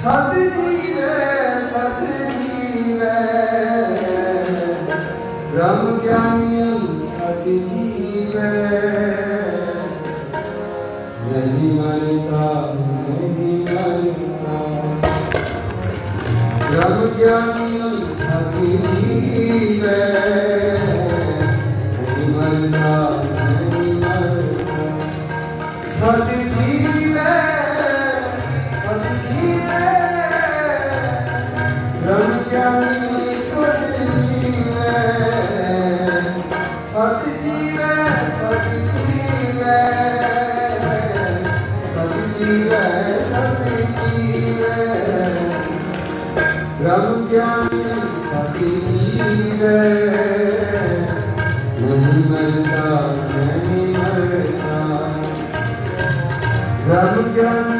ਸਤ ਜੀਵੈ ਸਤ ਜੀਵੈ ਬ੍ਰਹਮ ਗਿਆਨੀ, ਸਤ ਜੀਵੈ ਨਹੀਂ ਮਰਦਾ ਨਹੀਂ ਮਰਦਾ ਬ੍ਰਹਮ ਗਿਆਨੀ, ਸਤ ਜੀਵੈ ਨਹੀਂ ਮਰਦਾ ਰਾਮ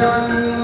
done.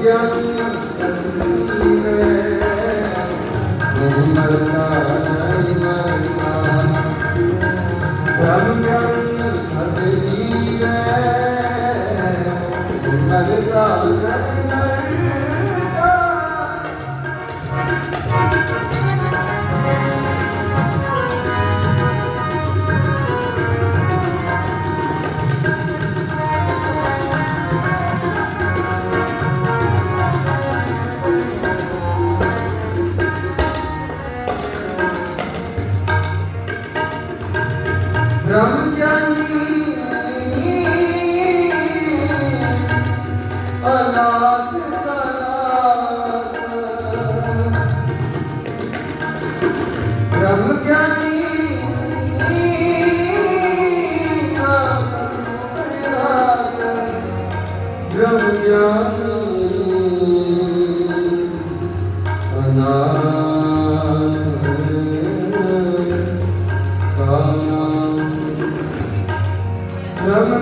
ज्ञान सत्य में मरता obrigado.